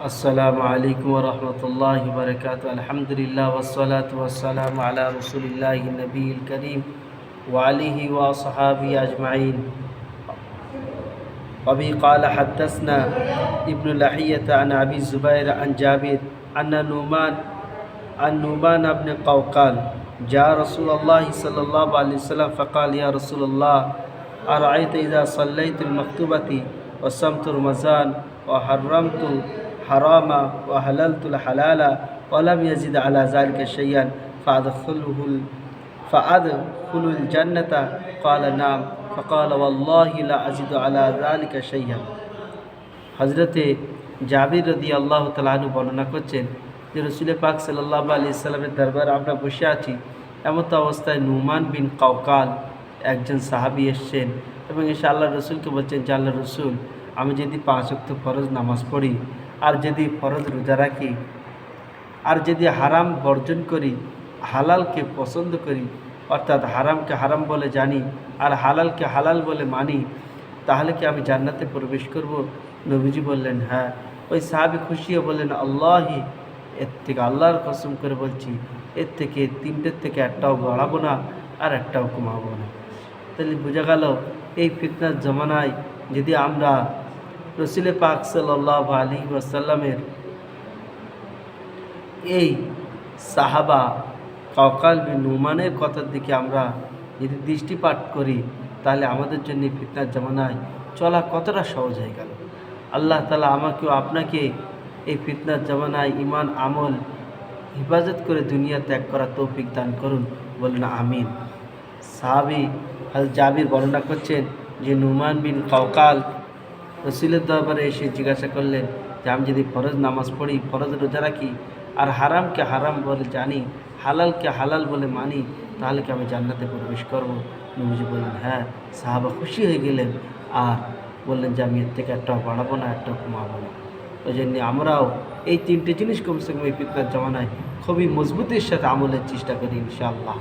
السلام عليكم ورحمة الله وبركاته. الحمد لله والصلاة والسلام على رسول الله النبي الكريم وعليه وصحابه أجمعين. وبه قال حدثنا ابن لحية عن أبي الزبير عن جابر أن نومان عن نومان بن قوقال جاء رسول الله صلى الله عليه وسلم فقال يا رسول الله أرأيت إذا صليت المكتوبة وصمت رمضان وحرمت হারামা ও হালালতুল halala ওয়ালাম Yazid আলা জালকে সৈয়ান ফাদুল ফাদ ফুলুল জান্নাতা কালা নাম ফকাল ওয়াল্লাহিলা আজিদ আলা জালকে সৈয়ান হজরতে জাবির রদি আল্লাহ তালাহনু বর্ণনা করছেন যে রসুলের পাক সাল্লাহ আলি ইসলামের দরবার আমরা বসে আছি, এমন তো অবস্থায় নুমান বিন কাউকাল একজন সাহাবি এসছেন এবং এসে আল্লাহ রসুলকে বলছেন যে আল্লাহ রসুল, আমি যদি পাঁচ অক্ত ফরজ নামাজ পড়ি আর যদি ফরজ রোজা রাখি, আর যদি হারাম বর্জন করি, হালালকে পছন্দ করি, অর্থাৎ হারামকে হারাম বলে জানি, আর হালালকে হালাল বলে মানি, তাহলে কি আমি জান্নাতে প্রবেশ করব? নবীজি বললেন হ্যাঁ। ওই সাহাবি খুশিও বললেন, আল্লাহি, এর থেকে আল্লাহর কসম করে বলছি, এর থেকে তিনটের থেকে একটাও বাড়াবো না, আর একটাও কমাবো না। তাহলে বোঝা গেল, এই ফিতনার জমানায় যদি আমরা রসুলে পাক সাল্লাহ আলী ওয়াসাল্লামের এই সাহাবা কাউকাল বিন নুমানের কথার দিকে আমরা যদি দৃষ্টিপাত করি, তাহলে আমাদের জন্য ফিতনার জামানায় চলা কতটা সহজ হয়ে গেল। আল্লাহ তালা আমাকেও আপনাকে এই ফিতনার জামানায় ইমান আমল, হেফাজত করে দুনিয়া ত্যাগ করা তৌফিক দান করুন, বলুন আমিন। সাহাবি হাল জাবির বর্ণনা করছেন যে নুমান বিন কাউকাল রসুলের দরবারে এসে জিজ্ঞাসা করলেন যে, আমি যদি ফরজ নামাজ পড়ি, ফরজ রোজা রাখি আর হারামকে হারাম বলে জানি, হালালকে হালাল বলে মানি, তাহলে কি আমি জান্নাতে প্রবেশ করব? নবীজি বললেন হ্যাঁ। সাহাবা খুশি হয়ে গেলেন আর বললেন যে, আমি এর থেকে একটা বাড়াবো না, একটা কমাবো না। ওই জন্য আমরাও এই তিনটে জিনিস কমসে কম এই পিতার জমানায় খুবই মজবুতির সাথে আমলের চেষ্টা করি ইনশাআল্লাহ।